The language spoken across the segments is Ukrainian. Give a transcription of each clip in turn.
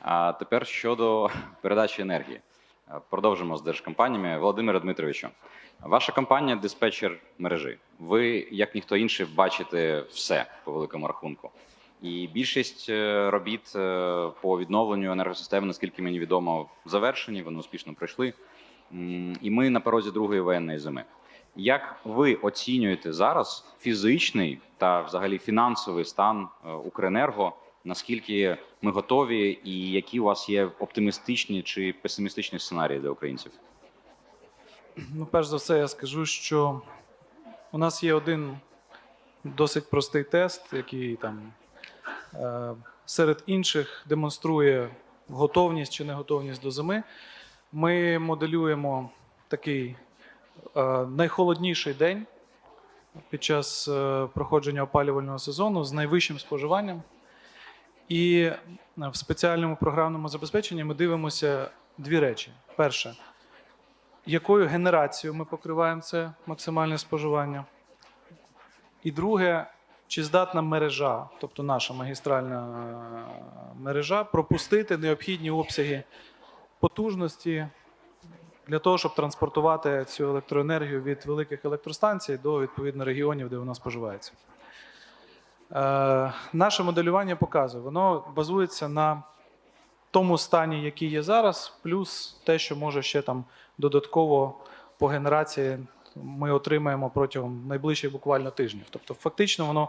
А тепер щодо передачі енергії. Е, Продовжимо з держкомпаніями. Володимире Дмитровичу, ваша компанія диспетчер мережі. Ви, як ніхто інший, бачите все по великому рахунку. І більшість е, робіт е, по відновленню енергосистеми, наскільки мені відомо, завершені, вони успішно пройшли. І ми на порозі другої воєнної зими. Як ви оцінюєте зараз фізичний та взагалі фінансовий стан Укренерго? Наскільки ми готові, і які у вас є оптимістичні чи песимістичні сценарії для українців? Ну, перш за все, я скажу, що у нас є один досить простий тест, який там е, серед інших демонструє готовність чи неготовність до зими. Ми моделюємо такий е, найхолодніший день під час е, проходження опалювального сезону з найвищим споживанням. І в спеціальному програмному забезпеченні ми дивимося дві речі. Перше, якою генерацією ми покриваємо це максимальне споживання. І друге, чи здатна мережа, тобто наша магістральна е, мережа, пропустити необхідні обсяги потужності для того, щоб транспортувати цю електроенергію від великих електростанцій до відповідно регіонів, де вона споживається. Е, наше моделювання показує, воно базується на тому стані, який є зараз, плюс те, що може ще там додатково по генерації ми отримаємо протягом найближчих буквально тижнів. Тобто, фактично, воно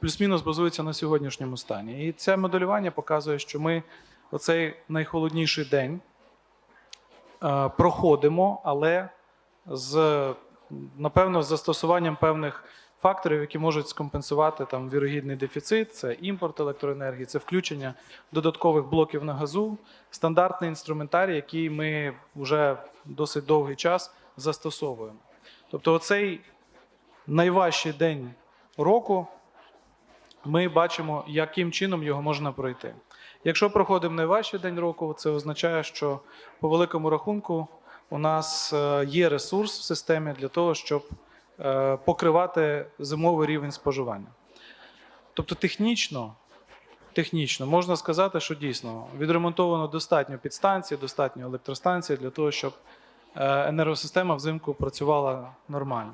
плюс-мінус базується на сьогоднішньому стані. І це моделювання показує, що ми оцей найхолодніший день е, проходимо, але з напевно з застосуванням певних факторів, які можуть скомпенсувати там вірогідний дефіцит, це імпорт електроенергії, це включення додаткових блоків на газу, стандартний інструментарій, який ми вже досить довгий час застосовуємо. Тобто, оцей найважчий день року ми бачимо, яким чином його можна пройти. Якщо проходимо найважчий день року, це означає, що по великому рахунку у нас е, є ресурс в системі для того, щоб покривати зимовий рівень споживання. Тобто технічно, технічно можна сказати, що дійсно відремонтовано достатньо підстанцій, достатньо електростанцій для того, щоб е, енергосистема взимку працювала нормально.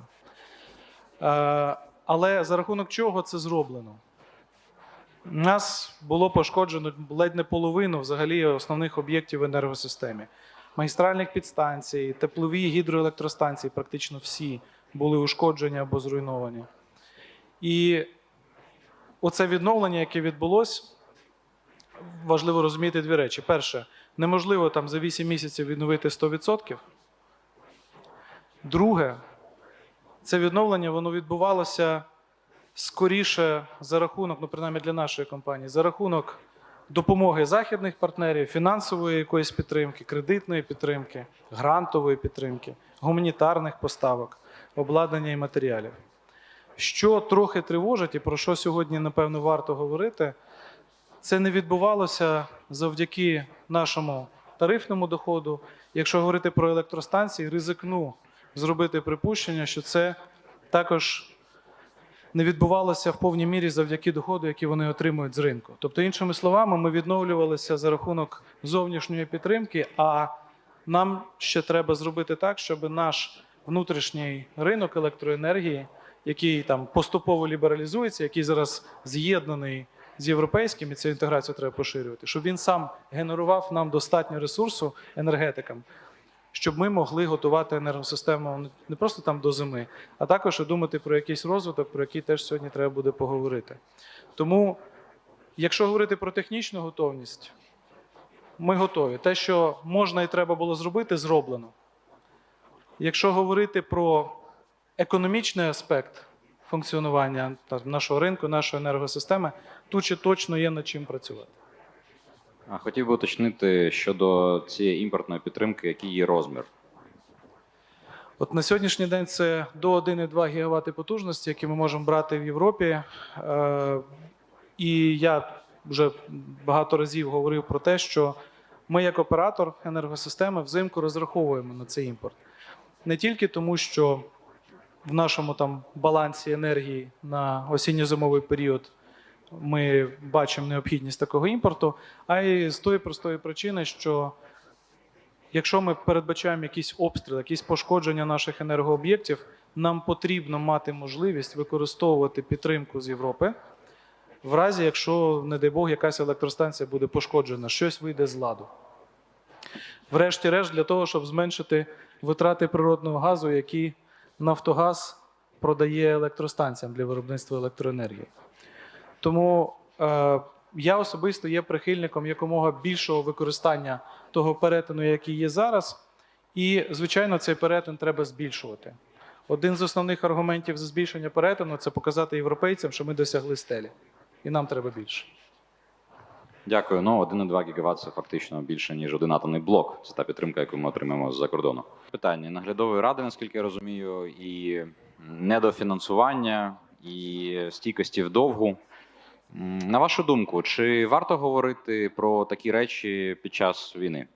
Е, Але за рахунок чого це зроблено? У нас було пошкоджено ледь не половину взагалі основних об'єктів в енергосистемі. Магістральних підстанцій, теплові гідроелектростанції, практично всі були ушкоджені або зруйновані. І оце відновлення, яке відбулося, важливо розуміти дві речі. Перше, неможливо там за 8 місяців відновити 100%. Друге, це відновлення воно відбувалося скоріше за рахунок, ну принаймні для нашої компанії, за рахунок допомоги західних партнерів, фінансової якоїсь підтримки, кредитної підтримки, грантової підтримки, гуманітарних поставок, обладнання і матеріалів. Що трохи тривожить, і про що сьогодні, напевно, варто говорити, це не відбувалося завдяки нашому тарифному доходу. Якщо говорити про електростанції, ризикну зробити припущення, що це також не відбувалося в повній мірі завдяки доходу, який вони отримують з ринку. Тобто, іншими словами, ми відновлювалися за рахунок зовнішньої підтримки, а нам ще треба зробити так, щоб наш внутрішній ринок електроенергії, який там поступово лібералізується, який зараз з'єднаний з європейським, і цю інтеграцію треба поширювати, щоб він сам генерував нам достатньо ресурсу енергетикам, щоб ми могли готувати енергосистему не просто там до зими, а також і думати про якийсь розвиток, про який теж сьогодні треба буде поговорити. Тому, якщо говорити про технічну готовність, ми готові. Те, що можна і треба було зробити, зроблено. Якщо говорити про економічний аспект функціонування нашого ринку, нашої енергосистеми, тут ще точно є над чим працювати. А хотів би уточнити щодо цієї імпортної підтримки, який її розмір. От на сьогоднішній день це до 1,2 ГВт потужності, які ми можемо брати в Європі. Е, І я вже багато разів говорив про те, що ми, як оператор енергосистеми, взимку розраховуємо на цей імпорт. Не тільки тому, що в нашому там балансі енергії на осінньо-зимовий період ми бачимо необхідність такого імпорту, а й з тої простої причини, що якщо ми передбачаємо якийсь обстріл, якісь пошкодження наших енергооб'єктів, нам потрібно мати можливість використовувати підтримку з Європи. В разі, якщо, не дай Бог, якась електростанція буде пошкоджена, щось вийде з ладу. Врешті-решт, для того, щоб зменшити витрати природного газу, які Нафтогаз продає електростанціям для виробництва електроенергії. Тому е, я особисто є прихильником якомога більшого використання того перетину, який є зараз. І, звичайно, цей перетин треба збільшувати. Один з основних аргументів за збільшення перетину це показати європейцям, що ми досягли стелі, і нам треба більше. Дякую. Ну, 1,2 ГВт це фактично більше, ніж один атомний блок. Це та підтримка, яку ми отримаємо з-за кордону. Питання наглядової ради, наскільки я розумію, і недофінансування, і стійкості вдовгу. М, На вашу думку, чи варто говорити про такі речі під час війни?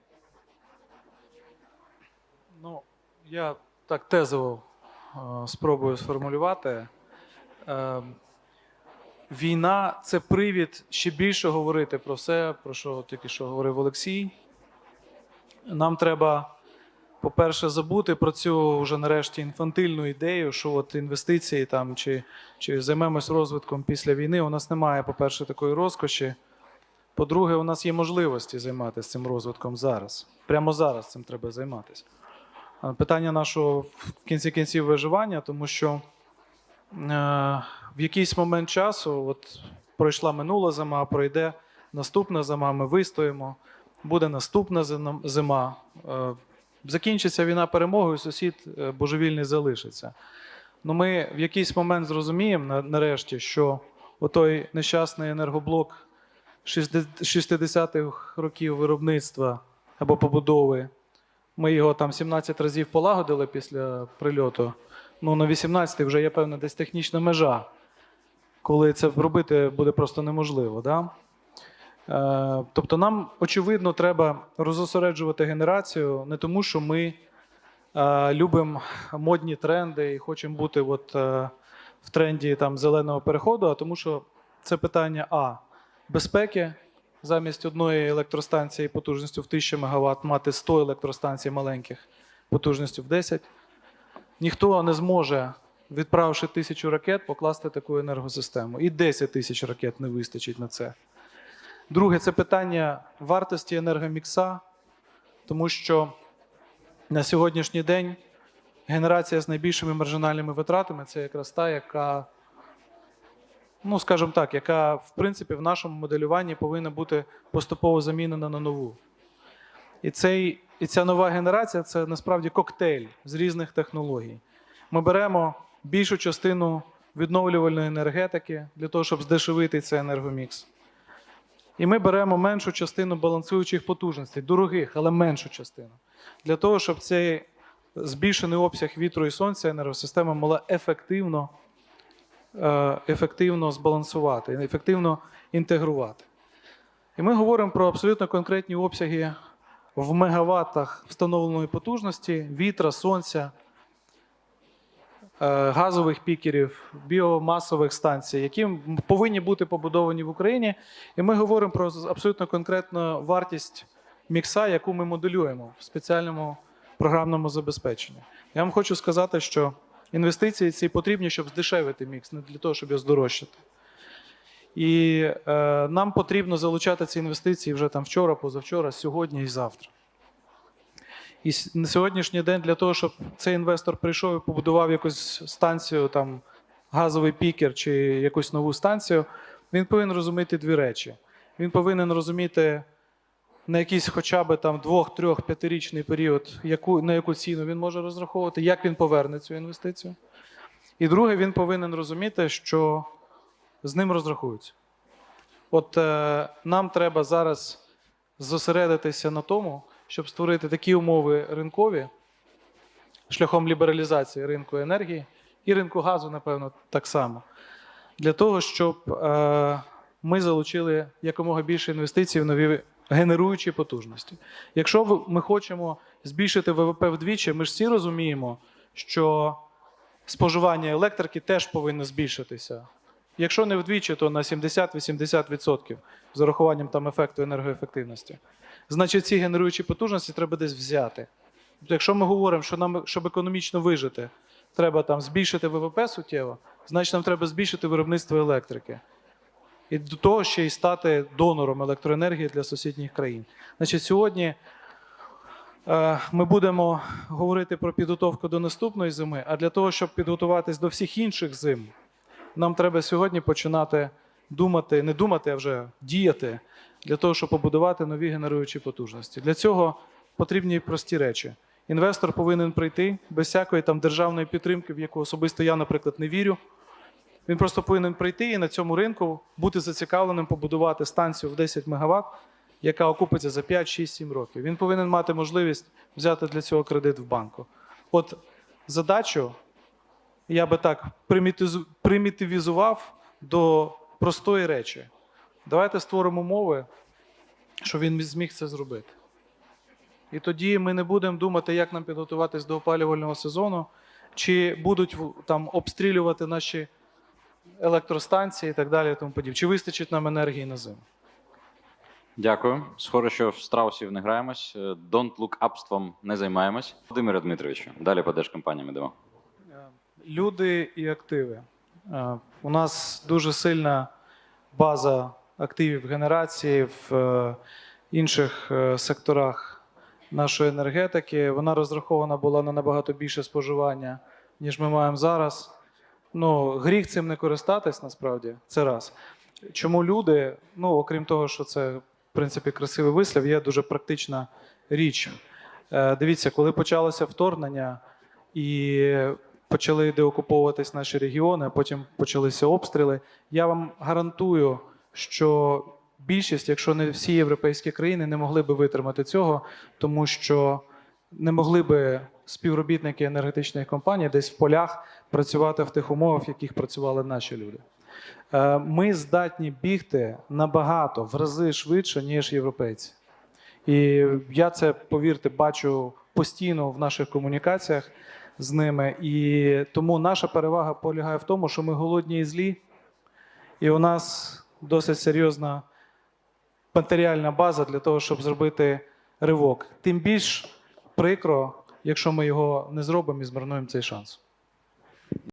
Ну, я так тезово е, спробую сформулювати. Війна це привід ще більше говорити про все, про що тільки що говорив Олексій. Нам треба, по-перше, забути про цю вже нарешті інфантильну ідею, що от інвестиції там чи, чи займемось розвитком після війни. У нас немає, по-перше, такої розкоші. По-друге, у нас є можливості займатися цим розвитком зараз. Прямо зараз цим треба займатися. Питання нашого в кінці кінців виживання, тому що е, в якийсь момент часу, от пройшла минула зима, пройде наступна зима, ми вистоїмо, буде наступна зима. Е, закінчиться війна перемогою, сусід е, божевільний залишиться. Ну, ми в якийсь момент зрозуміємо нарешті, що отой нещасний енергоблок 60-х років виробництва або побудови. Ми його там 17 разів полагодили після прильоту. Ну, на 18 вже є певна десь технічна межа, коли це робити буде просто неможливо. Да? Е, тобто нам, очевидно, треба розосереджувати генерацію не тому, що ми е, любимо модні тренди і хочемо бути от, е, в тренді там, зеленого переходу, а тому, що це питання А. Безпеки. Замість одної електростанції потужністю в 1000 МВт мати 100 електростанцій маленьких потужністю в 10. Ніхто не зможе, відправивши тисячу ракет, покласти таку енергосистему. І 10 тисяч ракет не вистачить на це. Друге, це питання вартості енергомікса, тому що на сьогоднішній день генерація з найбільшими маржинальними витратами це якраз та, яка ну, скажімо так, яка в принципі в нашому моделюванні повинна бути поступово замінена на нову. І, цей, і ця нова генерація це насправді коктейль з різних технологій. Ми беремо більшу частину відновлювальної енергетики для того, щоб здешевити цей енергомікс. І ми беремо меншу частину балансуючих потужностей, дорогих, але меншу частину, для того, щоб цей збільшений обсяг вітру і сонця енергосистема могла ефективно е, ефективно збалансувати, ефективно інтегрувати. І ми говоримо про абсолютно конкретні обсяги в мегаваттах встановленої потужності вітра, сонця, газових пікерів, біомасових станцій, які повинні бути побудовані в Україні. І ми говоримо про абсолютно конкретну вартість мікса, яку ми моделюємо в спеціальному програмному забезпеченні. Я вам хочу сказати, що інвестиції ці потрібні, щоб здешевити мікс, не для того, щоб його здорожчати. І е, нам потрібно залучати ці інвестиції вже там вчора, позавчора, сьогодні і завтра. І на сьогоднішній день для того, щоб цей інвестор прийшов і побудував якусь станцію, там газовий пікер чи якусь нову станцію, він повинен розуміти дві речі. Він повинен розуміти на якийсь хоча б там двох, трьох, п'ятирічний період, яку, на яку ціну він може розраховувати, як він поверне цю інвестицію. І друге, він повинен розуміти, що з ним розрахуються. От е, нам треба зараз зосередитися на тому, щоб створити такі умови ринкові шляхом лібералізації ринку енергії і ринку газу, напевно, так само, для того, щоб е, ми залучили якомога більше інвестицій в нові генеруючі потужності. Якщо ми хочемо збільшити ВВП вдвічі, ми ж всі розуміємо, що споживання електрики теж повинно збільшитися. Якщо не вдвічі, то на 70-80% з урахуванням там ефекту енергоефективності. Значить, ці генеруючі потужності треба десь взяти. Тобто, Якщо ми говоримо, що нам, щоб економічно вижити, треба там збільшити ВВП суттєво, значить нам треба збільшити виробництво електрики. І до того ще й стати донором електроенергії для сусідніх країн. Значить, сьогодні е, ми будемо говорити про підготовку до наступної зими, а для того, щоб підготуватись до всіх інших зим, нам треба сьогодні починати думати, не думати, а вже діяти для того, щоб побудувати нові генеруючі потужності. Для цього потрібні прості речі. Інвестор повинен прийти без всякої там державної підтримки, в яку особисто я, наприклад, не вірю. Він просто повинен прийти і на цьому ринку бути зацікавленим побудувати станцію в 10 МВт, яка окупиться за 5, 6, 7 років. Він повинен мати можливість взяти для цього кредит в банку. От задачу я би так примітивізував до простої речі. Давайте створимо умови, щоб він зміг це зробити. І тоді ми не будемо думати, як нам підготуватись до опалювального сезону, чи будуть там обстрілювати наші електростанції і так далі. І тому подібне. Чи вистачить нам енергії на зиму? Дякую. Схоже, що в страусів не граємось. е, Don't look upством не займаємось. Володимире Дмитровичу, далі по держкомпаніям йдемо. Люди і активи. Е, У нас дуже сильна база активів генерації в е, інших е, секторах нашої енергетики. Вона розрахована була на набагато більше споживання, ніж ми маємо зараз. Ну, гріх цим не користатись насправді. Це раз. Чому люди, ну окрім того, що це в принципі красивий вислів, є дуже практична річ. Е, Дивіться, коли почалося вторгнення і почали деокуповуватись наші регіони, а потім почалися обстріли. Я вам гарантую, що більшість, якщо не всі європейські країни, не могли би витримати цього, тому що не могли би співробітники енергетичних компаній десь в полях працювати в тих умовах, в яких працювали наші люди. Е, Ми здатні бігти набагато в рази швидше, ніж європейці. І я це, повірте, бачу постійно в наших комунікаціях з ними. І тому наша перевага полягає в тому, що ми голодні і злі, і у нас досить серйозна матеріальна база для того, щоб зробити ривок. Тим більш прикро, якщо ми його не зробимо і змарнуємо цей шанс.